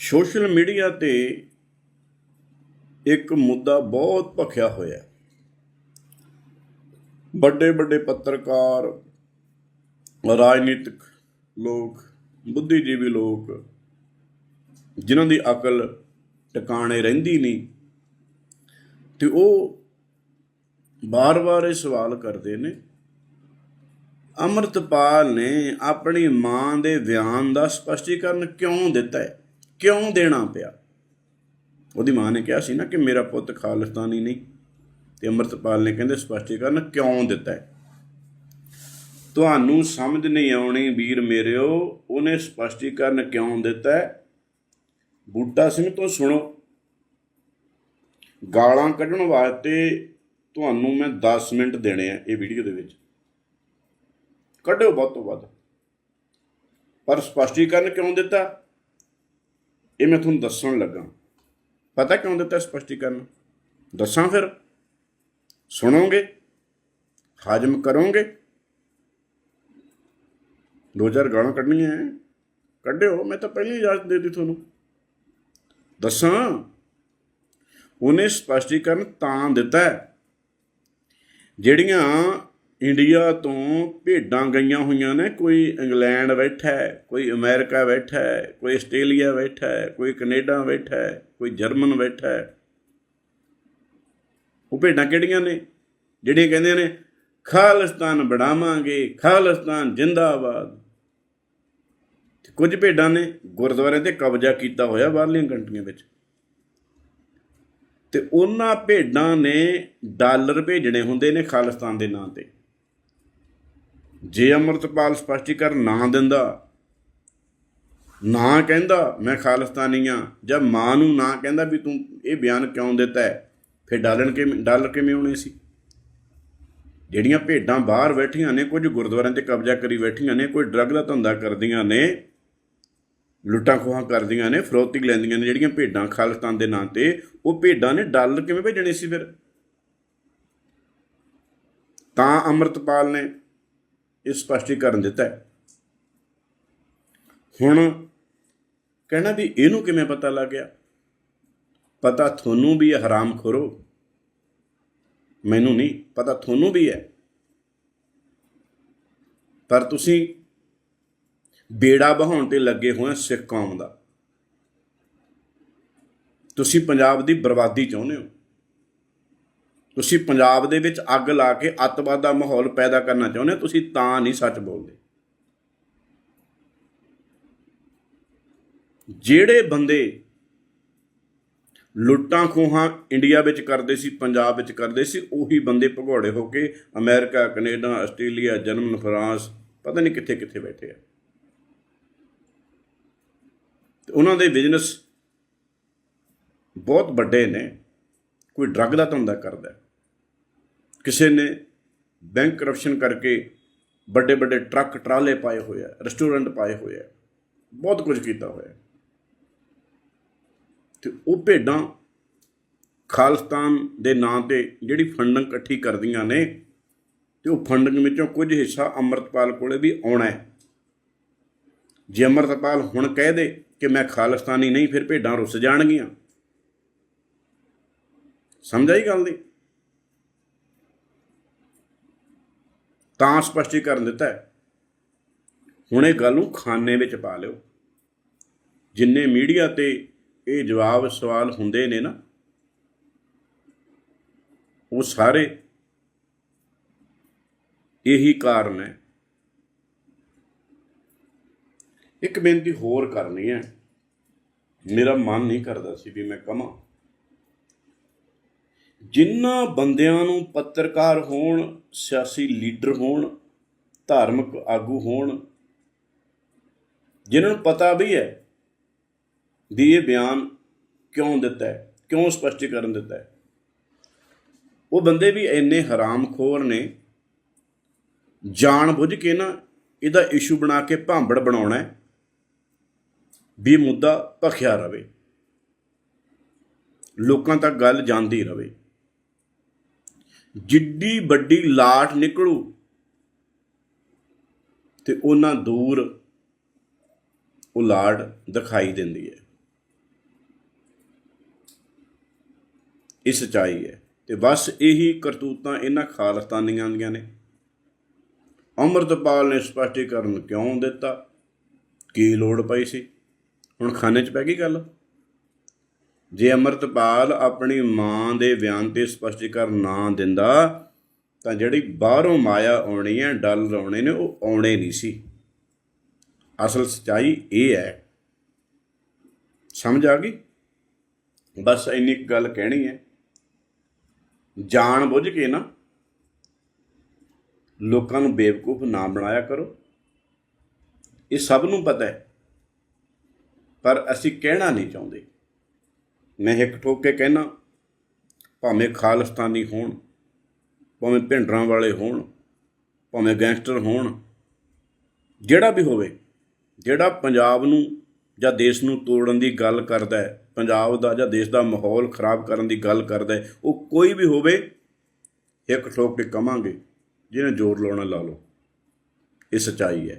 Social media ਤੇ ਇੱਕ ਮੁੱਦਾ ਬਹੁਤ ਭਖਿਆ ਹੋਇਆ ਵੱਡੇ ਵੱਡੇ ਪੱਤਰਕਾਰ, ਰਾਜਨੀਤਿਕ ਲੋਕ, ਬੁੱਧੀਜੀਵੀ ਲੋਕ, ਜਿਨ੍ਹਾਂ ਦੀ ਅਕਲ ਟਿਕਾਣੇ ਰਹਿੰਦੀ ਨਹੀਂ, ਤੇ ਉਹ ਬਾਰ-ਬਾਰ ਇਹ ਸਵਾਲ ਕਰਦੇ ਨੇ, ਅਮਰਤਪਾਲ ਨੇ ਆਪਣੀ ਮਾਂ ਦੇ ਬਿਆਨ ਦਾ ਸਪਸ਼ਟੀਕਰਨ ਕਿਉਂ ਦਿੱਤਾ ਹੈ? ਕਿਉਂ ਦੇਣਾ ਪਿਆ? ਉਹਦੀ ਮਾਂ ਨੇ ਕਿਹਾ ਸੀ ਨਾ ਕਿ ਮੇਰਾ ਪੁੱਤ ਖਾਲਿਸਤਾਨੀ ਨਹੀਂ। ਤੇ ਅਮਰਤਪਾਲ ਨੇ ਕਹਿੰਦੇ ਸਪਸ਼ਟੀਕਰਨ ਕਿਉਂ ਦਿੱਤਾ ਹੈ? ਤੁਹਾਨੂੰ ਸਮਝ ਨਹੀਂ ਆਉਣੀ ਵੀਰ ਮੇਰਿਓ, ਉਹਨੇ ਸਪਸ਼ਟੀਕਰਨ ਕਿਉਂ ਦਿੱਤਾ ਹੈ? ਬੂਟਾ ਸਿੰਘ ਤੋਂ ਸੁਣੋ। ਗਾਲਾਂ ਕੱਢਣ ਵਾਸਤੇ ਤੁਹਾਨੂੰ ਮੈਂ 10 ਮਿੰਟ ਦੇਣੇ ਆ ਇਹ ਵੀਡੀਓ ਦੇ ਵਿੱਚ। ਕੱਢੋ ਵੱਧ ਤੋਂ ਵੱਧ। ਪਰ ਸਪਸ਼ਟੀਕਰਨ ਕਿਉਂ ਦਿੱਤਾ? ਇਹ ਮੈਂ ਤੁਹਾਨੂੰ ਦੱਸਣ ਲੱਗਾ। ਪਤਾ ਕਿਉਂ ਦਿੱਤਾ ਸਪਸ਼ਟੀਕਰਨ? ਦੱਸਾਂ ਫਿਰ। ਸੁਣੋਗੇ? ਹਾਜ਼ਮ ਕਰੋਗੇ? ਦੋ ਚਾਰ ਗਾਲਾਂ ਕੱਢਣੀਆਂ ਕੱਢਿਓ, ਮੈਂ ਤਾਂ ਪਹਿਲੀ ਇਜਾਜ਼ਤ ਦੇ ਦਿੱਤੀ ਤੁਹਾਨੂੰ। ਦੱਸਾਂ। ਉਹਨੇ ਸਪਸ਼ਟੀਕਰਨ ਤਾਂ ਦਿੱਤਾ ਜਿਹੜੀਆਂ ਇੰਡੀਆ ਤੋਂ ਭੇਡਾਂ ਗਈਆਂ ਹੋਈਆਂ ਨੇ, ਕੋਈ ਇੰਗਲੈਂਡ ਬੈਠਾ, ਕੋਈ ਅਮਰੀਕਾ ਬੈਠਾ, ਕੋਈ ਆਸਟ੍ਰੇਲੀਆ ਬੈਠਾ ਹੈ ਕੋਈ ਕੈਨੇਡਾ ਬੈਠਾ, ਕੋਈ ਜਰਮਨ ਬੈਠਾ। ਉਹ ਭੇਡਾਂ ਕਿਹੜੀਆਂ ਨੇ? ਜਿਹੜੀਆਂ ਕਹਿੰਦੇ ਨੇ, ਖਾਲਿਸਤਾਨ ਬਣਾਵਾਂਗੇ, ਖਾਲਿਸਤਾਨ ਜਿੰਦਾਬਾਦ। ਕੁਝ ਭੇਡਾਂ ਨੇ ਗੁਰਦੁਆਰਿਆਂ ਤੇ ਕਬਜ਼ਾ ਕੀਤਾ ਹੋਇਆ ਬਾਹਰਲੀਆਂ ਕੰਟਰੀਆਂ ਵਿੱਚ। ਤੇ ਉਹਨਾਂ ਭੇਡਾਂ ਨੇ ਡਾਲਰ ਭੇਜਣੇ ਹੁੰਦੇ ਨੇ ਖਾਲਿਸਤਾਨ ਦੇ ਨਾਂ ਤੇ। ਜੇ ਅਮਰਤਪਾਲ ਸਪਸ਼ਟੀਕਰਨ ਨਾ ਦਿੰਦਾ, ਨਾ ਕਹਿੰਦਾ ਮੈਂ ਖਾਲਿਸਤਾਨੀ ਆ, ਜਾਂ ਮਾਂ ਨੂੰ ਨਾ ਕਹਿੰਦਾ ਵੀ ਤੂੰ ਇਹ ਬਿਆਨ ਕਿਉਂ ਦਿੱਤਾ ਹੈ, ਫਿਰ ਡਾਲਣ ਕਿ ਡਾਲਰ ਕਿਵੇਂ ਆਉਣੇ ਸੀ? ਜਿਹੜੀਆਂ ਭੇਡਾਂ ਬਾਹਰ ਬੈਠੀਆਂ ਨੇ, ਕੁਝ ਗੁਰਦੁਆਰਿਆਂ ਤੇ ਕਬਜ਼ਾ ਕਰੀ ਬੈਠੀਆਂ ਨੇ, ਕੋਈ ਡਰੱਗ ਦਾ ਧੰਦਾ ਕਰਦੀਆਂ ਨੇ, ਲੁੱਟਾਂ ਖੋਹਾਂ ਕਰਦੀਆਂ ਨੇ, ਫਰੋਤੀ ਲੈਂਦੀਆਂ ਨੇ, ਜਿਹੜੀਆਂ ਭੇਡਾਂ ਖਾਲਿਸਤਾਨ ਦੇ ਨਾਂ ਤੇ, ਉਹ ਭੇਡਾਂ ਨੇ ਡਾਲਰ ਕਿਵੇਂ ਭੇਜਣੇ ਸੀ ਫਿਰ? ਤਾਂ ਅਮਰਤਪਾਲ ਨੇ ਇਹ ਸਪਸ਼ਟੀਕਰਨ ਦਿੱਤਾ ਹੈ। ਹੁਣ ਕਹਿਣਾ ਵੀ ਇਹਨੂੰ ਕਿਵੇਂ ਪਤਾ ਲੱਗ ਗਿਆ? ਪਤਾ ਤੁਹਾਨੂੰ ਵੀ ਹੈ, ਹਰਾਮ ਖੋਰੋ। ਮੈਨੂੰ ਨਹੀਂ, ਪਤਾ ਤੁਹਾਨੂੰ ਵੀ ਹੈ। ਪਰ ਤੁਸੀਂ ਬੇੜਾ ਬਹਾਉਣ ਤੇ ਲੱਗੇ ਹੋਏ ਸਿੱਖ ਕੌਮ ਦਾ। ਤੁਸੀਂ ਪੰਜਾਬ ਦੀ ਬਰਬਾਦੀ ਚਾਹੁੰਦੇ ਹੋ। ਤੁਸੀਂ ਪੰਜਾਬ ਦੇ ਵਿੱਚ ਅੱਗ ਲਾ ਕੇ ਅੱਤਵਾਦ ਦਾ ਮਾਹੌਲ ਪੈਦਾ ਕਰਨਾ ਚਾਹੁੰਦੇ ਹੋ, ਤੁਸੀਂ ਤਾਂ ਨਹੀਂ ਸੱਚ ਬੋਲਦੇ। ਜਿਹੜੇ ਬੰਦੇ ਲੁੱਟਾਂ ਖੋਹਾਂ ਇੰਡੀਆ ਵਿੱਚ ਕਰਦੇ ਸੀ, ਪੰਜਾਬ ਵਿੱਚ ਕਰਦੇ ਸੀ, ਉਹੀ ਬੰਦੇ ਭਗੌੜੇ ਹੋ ਕੇ America, Canada, Australia, German, France, ਪਤਾ ਨਹੀਂ ਕਿੱਥੇ ਕਿੱਥੇ ਬੈਠੇ ਆ। ਤੇ ਉਹਨਾਂ ਦੇ ਬਿਜ਼ਨਸ ਬਹੁਤ ਵੱਡੇ ਨੇ। ਕੋਈ ਡਰੱਗ ਦਾ ਧੰਦਾ ਕਰਦਾ ਕਿਸੇ ਨੇ ਬੈਂਕ ਕਰਪਸ਼ਨ ਕਰਕੇ ਵੱਡੇ ਵੱਡੇ ਟਰੱਕ, ਟਰਾਲੇ ਪਾਏ ਹੋਏ ਆ, ਰੈਸਟੋਰੈਂਟ ਪਾਏ ਹੋਏ ਆ, ਬਹੁਤ ਕੁਝ ਕੀਤਾ ਹੋਇਆ ਤੇ ਉਹ ਭੇਡਾਂ ਖਾਲਿਸਤਾਨ ਦੇ ਨਾਂ ਤੇ ਜਿਹੜੀ ਫੰਡਿੰਗ ਇਕੱਠੀ ਕਰਦੀਆਂ ਨੇ ਤੇ ਉਹ ਫੰਡਿੰਗ ਵਿੱਚੋਂ ਕੁਝ ਹਿੱਸਾ ਅੰਮ੍ਰਿਤਪਾਲ ਕੋਲੇ ਵੀ ਆਉਣਾ ਹੈ। ਜੇ ਅੰਮ੍ਰਿਤਪਾਲ ਹੁਣ ਕਹਿ ਦੇ ਕਿ ਮੈਂ ਖਾਲਿਸਤਾਨੀ ਨਹੀਂ, ਫਿਰ ਭੇਡਾਂ ਰੁੱਸ ਜਾਣਗੀਆਂ। ਸਮਝ ਆਈ ਗੱਲ ਦੀ? ਤਾਂ ਸਪਸ਼ਟੀਕਰਨ ਦਿੱਤਾ ਹੈ। ਹੁਣ ਇਹ ਗੱਲ ਨੂੰ ਖਾਨੇ ਵਿੱਚ ਪਾ ਲਿਓ। ਜਿੰਨੇ ਮੀਡੀਆ ਤੇ ਇਹ ਜਵਾਬ ਸਵਾਲ ਹੁੰਦੇ ਨੇ ਨਾ, ਉਹ ਸਾਰੇ ਇਹੀ ਕਾਰਨ ਹੈ। ਇੱਕ ਬੇਨਤੀ ਹੋਰ ਕਰਨੀ ਹੈ। ਮੇਰਾ ਮਨ ਨਹੀਂ ਕਰਦਾ ਸੀ ਵੀ ਮੈਂ ਕਮਾਂ ਜਿਨ੍ਹਾਂ ਬੰਦਿਆਂ ਨੂੰ ਪੱਤਰਕਾਰ ਹੋਣ, ਸਿਆਸੀ ਲੀਡਰ ਹੋਣ, ਧਾਰਮਿਕ ਆਗੂ ਹੋਣ, ਜਿਨ੍ਹਾਂ ਨੂੰ ਪਤਾ ਵੀ ਹੈ ਵੀ ਇਹ ਬਿਆਨ ਕਿਉਂ ਦਿੱਤਾ ਹੈ, ਕਿਉਂ ਸਪਸ਼ਟੀਕਰਨ ਦਿੱਤਾ ਹੈ, ਉਹ ਬੰਦੇ ਵੀ ਇੰਨੇ ਹਰਾਮਖੋਰ ਨੇ ਜਾਣ ਬੁੱਝ ਕੇ ਨਾ ਇਹਦਾ ਇਸ਼ੂ ਬਣਾ ਕੇ ਭਾਂਬੜ ਬਣਾਉਣਾ ਹੈ, ਵੀ ਮੁੱਦਾ ਭਖਿਆ ਰਵੇ। ਲੋਕਾਂ ਤੱਕ ਗੱਲ ਜਾਂਦੀ ਰਵੇ। ਜਿੱਡੀ ਵੱਡੀ ਲਾਟ ਨਿਕਲੂ ਤੇ ਉਹਨਾਂ ਦੂਰ ਉਹ ਲਾਟ ਦਿਖਾਈ ਦਿੰਦੀ ਹੈ। ਇਹ ਸਚਾਈ ਹੈ ਤੇ ਬਸ ਇਹੀ ਕਰਤੂਤਾਂ ਇਹਨਾਂ ਖਾਲਸਤਾਨੀਆਂ ਦੀਆਂ ਨੇ। ਅਮਰਤਪਾਲ ਨੇ ਸਪਸ਼ਟੀਕਰਨ ਕਿਉਂ ਦਿੱਤਾ? ਕੀ ਲੋੜ ਪਈ ਸੀ? ਹੁਣ ਖਾਨੇ 'ਚ ਪੈ ਗਈ ਗੱਲ? ਜੇ ਅੰਮ੍ਰਿਤਪਾਲ ਆਪਣੀ ਮਾਂ ਦੇ ਬਿਆਨ ਤੇ ਸਪਸ਼ਟੀਕਰਨ ਨਾ ਦਿੰਦਾ, ਤਾਂ ਜਿਹੜੀ ਬਾਹਰੋਂ ਮਾਇਆ ਆਉਣੀ ਹੈ ਡਾਲਰ ਆਉਣੇ ਨੇ, ਉਹ ਆਉਣੇ ਨਹੀਂ ਸੀ। ਅਸਲ ਸਚਾਈ ਇਹ ਹੈ। ਸਮਝ ਆ ਗਈ? ਬਸ ਇੰਨੀ ਕੁ ਗੱਲ ਕਹਿਣੀ ਹੈ। ਜਾਣ ਬੁੱਝ ਕੇ ਨਾ ਲੋਕਾਂ ਨੂੰ ਬੇਵਕੂਫ ਨਾ ਬਣਾਇਆ ਕਰੋ। ਇਹ ਸਭ ਨੂੰ ਪਤਾ ਹੈ, ਪਰ ਅਸੀਂ ਕਹਿਣਾ ਨਹੀਂ ਚਾਹੁੰਦੇ। ਮੈਂ ਇੱਕ ਠੋਕ ਕੇ ਕਹਿਣਾ, ਭਾਵੇਂ ਖਾਲਸਤਾਨੀ ਹੋਣ, ਭਾਵੇਂ ਭਿੰਡਰਾਂ ਵਾਲੇ ਹੋਣ, ਭਾਵੇਂ ਗੈਂਗਸਟਰ ਹੋਣ, ਜਿਹੜਾ ਵੀ ਹੋਵੇ, ਜਿਹੜਾ ਪੰਜਾਬ ਨੂੰ ਜਾਂ ਦੇਸ਼ ਨੂੰ ਤੋੜਨ ਦੀ ਗੱਲ ਕਰਦਾ ਹੈ, ਪੰਜਾਬ ਦਾ ਜਾਂ ਦੇਸ਼ ਦਾ ਮਾਹੌਲ ਖਰਾਬ ਕਰਨ ਦੀ ਗੱਲ ਕਰਦਾ ਹੈ, ਉਹ ਕੋਈ ਵੀ ਹੋਵੇ ਇੱਕ ਠੋਕ ਕੇ ਕਵਾਂਗੇ, ਜਿਹਨੇ ਜ਼ੋਰ ਲਾਉਣਾ ਲਾ ਲਓ। ਇਹ ਸੱਚਾਈ ਹੈ।